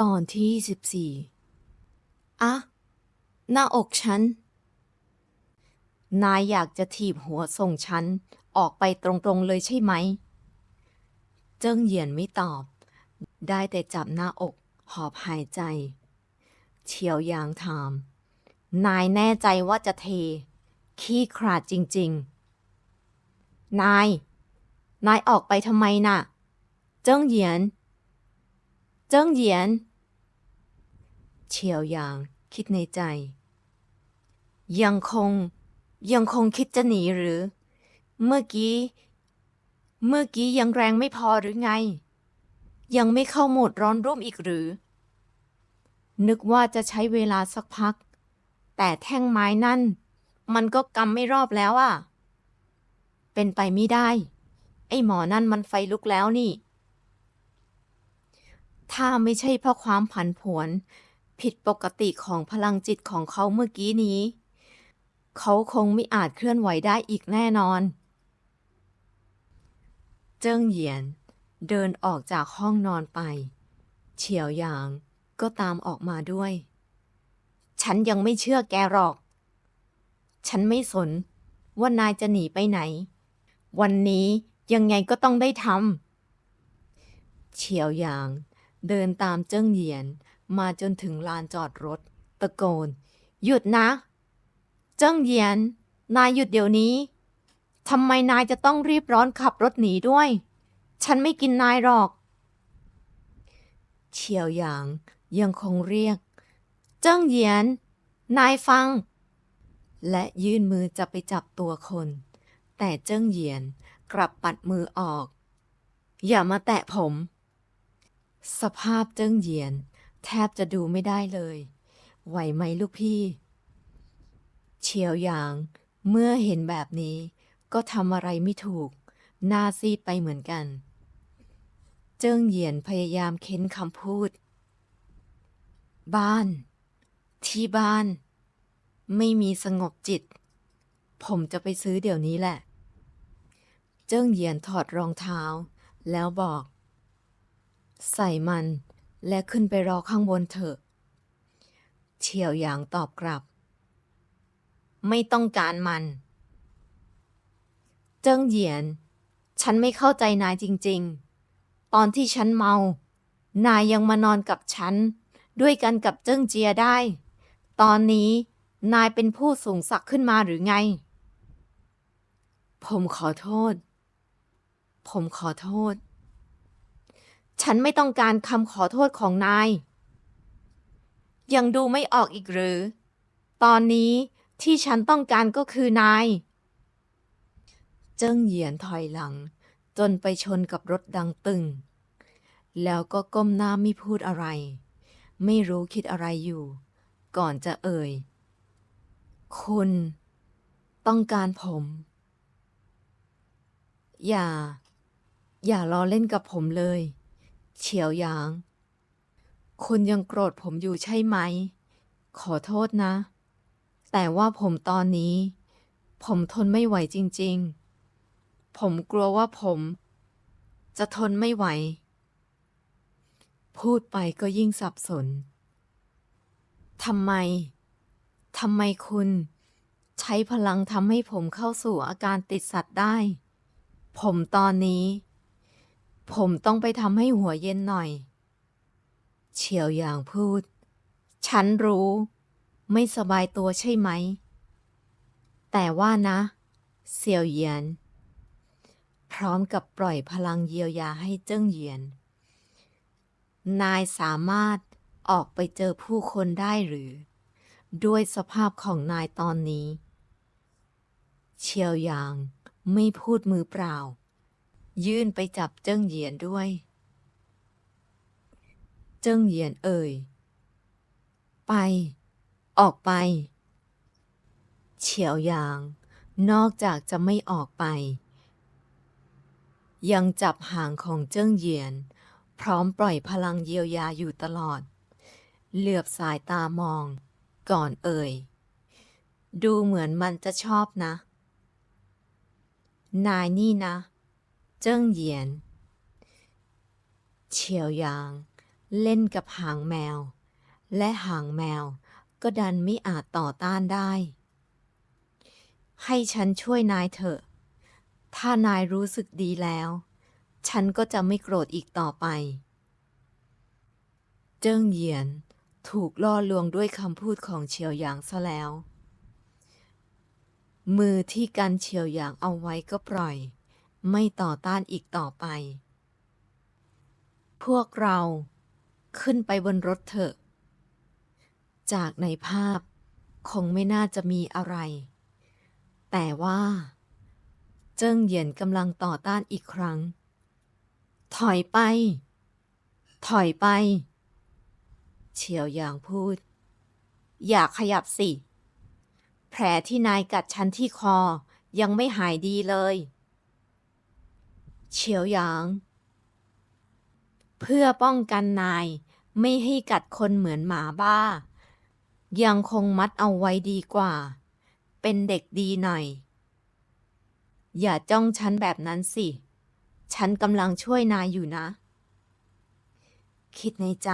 ตอนที่สิบสี่อะหน้าอกฉัน นายอยากจะถีบหัวส่งฉัน ออกไปตรงๆเลยใช่ไหม เจิ้งเหยียนไม่ตอบ ได้แต่จับหน้าอกหอบหายใจ เฉียวยางถาม นายแน่ใจว่าจะเท ขี้ขลาดจริง ๆ นาย นายออกไปทำไมน่ะ เจิ้งเหยียน เจิ้งเหยียน เฉียวหยางคิดในใจ ยังคง ยังคงคิดจะหนีหรือ เมื่อกี้ เมื่อกี้ยังแรงไม่พอหรือไง ยังไม่เข้าโหมดร้อนรุ่มอีกหรือ นึกว่าจะใช้เวลาสักพัก แต่แท่งไม้นั่น มันก็กำไม่รอบแล้วอะ เป็นไปไม่ได้ ไอ้หมอนั่นมันไฟลุกแล้วนี่ ถ้าไม่ใช่เพราะความผันผวน ผิดปกติของพลังจิตของเขาเมื่อกี้นี้ เขาคงไม่อาจเคลื่อนไหวได้อีกแน่นอน เจิ้งเหยียน เดินออกจากห้องนอนไป เฉียวหยางก็ตามออกมาด้วย ฉันยังไม่เชื่อแกหรอก ฉันไม่สนว่านายจะหนีไปไหน วันนี้ยังไงก็ต้องได้ทำเฉียวหยาง เดินตามเจิ้งเหยียน มาจนถึงลานจอดรถ ตะโกน หยุดนะ เจิ้งเหยียน นายหยุดเดี๋ยวนี้ทำไมนายจะต้องรีบร้อนขับรถหนีด้วย ฉันไม่กินนายหรอก เฉียวหยางยังคงเรียก เจิ้งเหยียน นายฟัง และยื่นมือจะไปจับตัวคน แต่เจิ้งเหยียนกลับปัดมือออก อย่ามาแตะผม สภาพเจิ้งเหยียน แทบจะดูไม่ได้เลย ไหวไหมลูกพี่ เฉียวหยาง เมื่อเห็นแบบนี้ ก็ทำอะไรไม่ถูก หน้าซีดไปเหมือนกัน เจิ้งเหยียนพยายามเค้นคำพูด บ้าน ที่บ้าน ไม่มีสงบจิต ผมจะไปซื้อเดี๋ยวนี้แหละ เจิ้งเหยียนถอดรองเท้า แล้วบอก ใส่มัน และขึ้นไปรอข้างบนเถอะ เฉียวหยางตอบกลับ ไม่ต้องการมัน เจิ้งเหยียน ฉันไม่เข้าใจนายจริง ๆ ตอนที่ฉันเมา นายยังมานอนกับฉัน ด้วยกันกับเจิ้งเจียได้ ตอนนี้นายเป็นผู้สูงศักดิ์ขึ้นมาหรือไง ผมขอโทษ ผมขอโทษ ฉันไม่ต้องการคำขอโทษของนาย ยังดูไม่ออกอีกหรือ ตอนนี้ที่ฉันต้องการก็คือนาย เจิ้งเหยียนถอยหลัง จนไปชนกับรถดังตึง แล้วก็ก้มหน้าไม่พูดอะไร ไม่รู้คิดอะไรอยู่ ก่อนจะเอ่ย คุณ ต้องการผม อย่า อย่าล้อเล่นกับผมเลย เฉียวหยาง คุณยังโกรธผมอยู่ใช่ไหม ขอโทษนะ แต่ว่าผมตอนนี้ ผมทนไม่ไหวจริง ๆ ผมกลัวว่าผม จะทนไม่ไหว พูดไปก็ยิ่งสับสนทำไม ทำไมคุณ ใช้พลังทำให้ผมเข้าสู่อาการติดสัตว์ได้ ผมตอนนี้ ผมต้องไปทำให้หัวเย็นหน่อย เฉียวหยางพูด ฉันรู้ ไม่สบายตัวใช่ไหม แต่ว่านะ เสี่ยวเหยียน พร้อมกับปล่อยพลังเยียวยาให้เจิ้งเหยียน นายสามารถออกไปเจอผู้คนได้หรือ ด้วยสภาพของนายตอนนี้ เฉียวหยางไม่พูดมือเปล่า ยื่นไปจับเจิ้งเหยียนด้วย เจิ้งเหยียนเอ่ย ไป ออกไป เฉียวหยาง นอกจากจะไม่ออกไป ยังจับหางของเจิ้งเหยียน พร้อมปล่อยพลังเยียวยาอยู่ตลอด เหลือบสายตามอง ก่อนเอ่ย ดูเหมือนมันจะชอบนะ นายนี่นะ เจิ้งเหยียน เฉียวยาง เล่นกับหางแมว และหางแมวก็ดันไม่อาจต่อต้านได้ ให้ฉันช่วยนายเถอะ ถ้านายรู้สึกดีแล้ว ฉันก็จะไม่โกรธอีกต่อไป เจิ้งเหยียนถูกล่อลวงด้วยคำพูดของเฉียวหยางซะแล้ว มือที่กันเฉียวหยางเอาไว้ก็ปล่อย ไม่ต่อต้านอีกต่อไป พวกเราขึ้นไปบนรถเถอะ จากในภาพคงไม่น่าจะมีอะไร แต่ว่า เจิ้งเหยียนกำลังต่อต้านอีกครั้ง ถอยไป ถอยไป เฉียวหยางพูด อย่าขยับสิ แผลที่นายกัดฉันที่คอยังไม่หายดีเลย เฉียวหยาง เพื่อป้องกันนายไม่ให้กัดคนเหมือนหมาบ้า ยังคงมัดเอาไว้ดีกว่า เป็นเด็กดีหน่อย อย่าจ้องฉันแบบนั้นสิ ฉันกำลังช่วยนายอยู่นะ คิดในใจ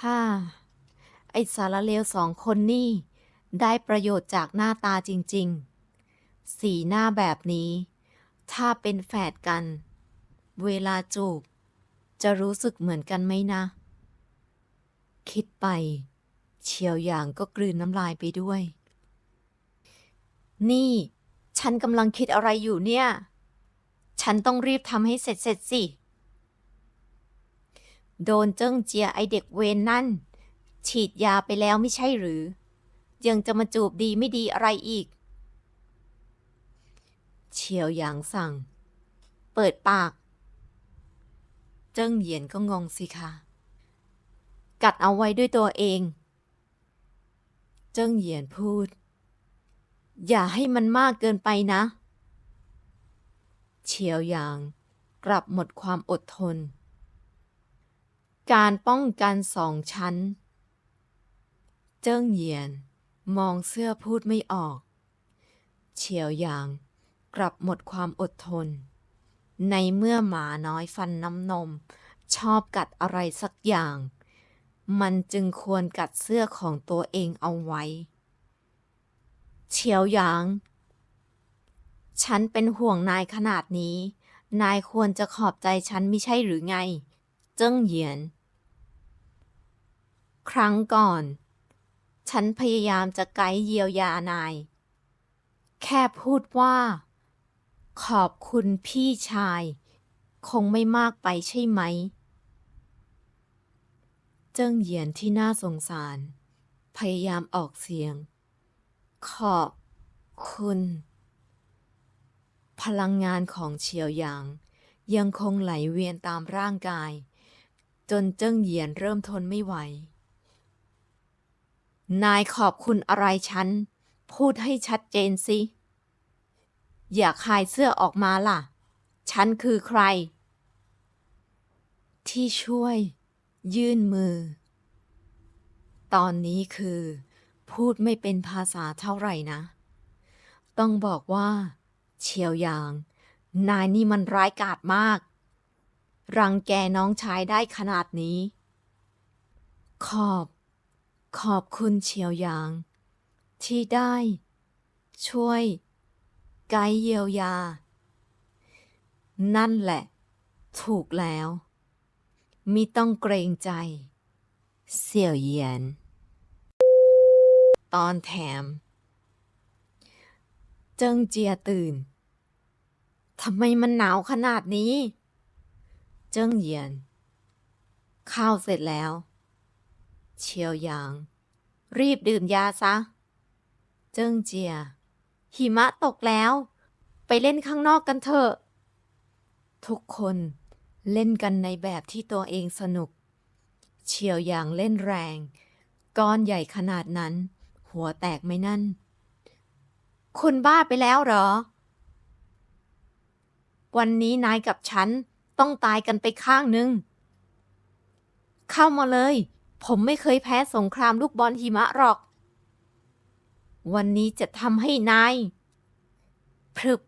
ฮ่าไอสารเลวสองคนนี่ ได้ประโยชน์จากหน้าตาจริง ๆ สีหน้าแบบนี้ ถ้าเป็นแฝดกัน เวลาจูบ จะรู้สึกเหมือนกันไหมนะ คิดไปเฉียวหยางก็กลืนน้ำลายไปด้วย นี่ ฉันกำลังคิดอะไรอยู่เนี่ย ฉันต้องรีบทำให้เสร็จเสร็จสิ โดนเจิ้งเจียไอเด็กเวนนั่น ฉีดยาไปแล้วไม่ใช่หรือ ยังจะมาจูบดีไม่ดีอะไรอีก เฉียวหยางสั่ง เปิดปาก เจิ้งเหยียนก็งงสิคะกัดเอาไว้ด้วยตัวเอง เจิ้งเหยียนพูด อย่าให้มันมากเกินไปนะ เฉียวหยางกลับหมดความอดทน การป้องกันสองชั้น เจิ้งเหยียนมองเสื้อพูดไม่ออก เฉียวหยาง กลับหมดความอดทน ในเมื่อหมาน้อยฟันน้ำนม ชอบกัดอะไรสักอย่าง มันจึงควรกัดเสื้อของตัวเองเอาไว้ เฉียวหยาง ฉันเป็นห่วงนายขนาดนี้ นายควรจะขอบใจฉันไม่ใช่หรือไง เจิ้งเหยียน ครั้งก่อน ฉันพยายามจะไกด์เยียวยานายแค่พูดว่า ขอบคุณพี่ชาย คงไม่มากไปใช่ไหม เจิ้งเหยียนที่น่าสงสาร พยายามออกเสียง ขอบคุณ พลังงานของเฉียวหยาง ยังคงไหลเวียนตามร่างกาย จนเจิ้งเหยียนเริ่มทนไม่ไหว นายขอบคุณอะไรฉัน พูดให้ชัดเจนสิ อย่าคายเสื้อออกมาล่ะ ฉันคือใคร ที่ช่วย ยื่นมือ ตอนนี้คือ พูดไม่เป็นภาษาเท่าไหร่นะ ต้องบอกว่าเฉียวยาง นายนี่มันร้ายกาจมาก รังแกน้องชายได้ขนาดนี้ ขอบ ขอบคุณเฉียวยาง ที่ได้ ช่วย ไกด์เยียวยา นั่นแหละ ถูกแล้วมิต้องเกรงใจ เสี่ยวเยียน ตอนแถม เจิงเจียตื่น ทำไมมันหนาวขนาดนี้ เจิงเยียน ข้าวเสร็จแล้วเฉียวหยาง รีบดื่มยาซะ เจิงเจีย หิมะตกแล้ว ไปเล่นข้างนอกกันเถอะ ทุกคนเล่นกันในแบบที่ตัวเองสนุก เฉียวหยางเล่นแรง ก้อนใหญ่ขนาดนั้น หัวแตกไหมนั่น คุณบ้าไปแล้วเหรอ วันนี้นายกับฉันต้องตายกันไปข้างหนึ่งเข้ามาเลย ผมไม่เคยแพ้สงครามลูกบอลหิมะหรอก วันนี้จะทำให้นายพรึบ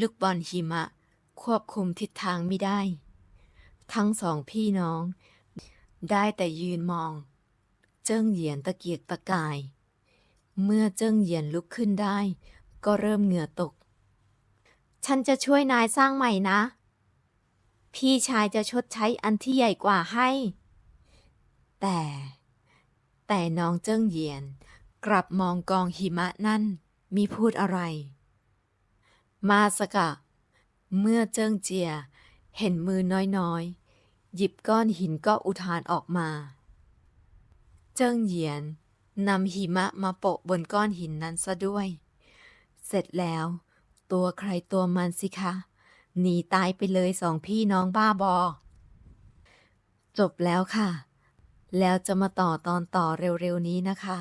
ลูกบอลหิมะ ควบคุมทิศทางไม่ได้ ทั้งสองพี่น้อง ได้แต่ยืนมอง เจิ้งเหยียนตะเกียกตะกาย เมื่อเจิ้งเหยียนลุกขึ้นได้ ก็เริ่มเหงื่อตก ฉันจะช่วยนายสร้างใหม่นะ พี่ชายจะชดใช้อันที่ใหญ่กว่าให้ แต่ แต่น้องเจิ้งเหยียน กลับมองกองหิมะนั่นมีพูดอะไร มาสกะ เมื่อเจิ้งเจีย เห็นมือน้อยๆ หยิบก้อนหินก็อุทานออกมา เจิ้งเหยียนนำหิมะมาโปะบนก้อนหินนั้นซะด้วย เสร็จแล้ว ตัวใครตัวมันสิคะ หนีตายไปเลยสองพี่น้องบ้าบอ จบแล้วค่ะ แล้วจะมาต่อตอนต่อเร็วๆนี้นะคะ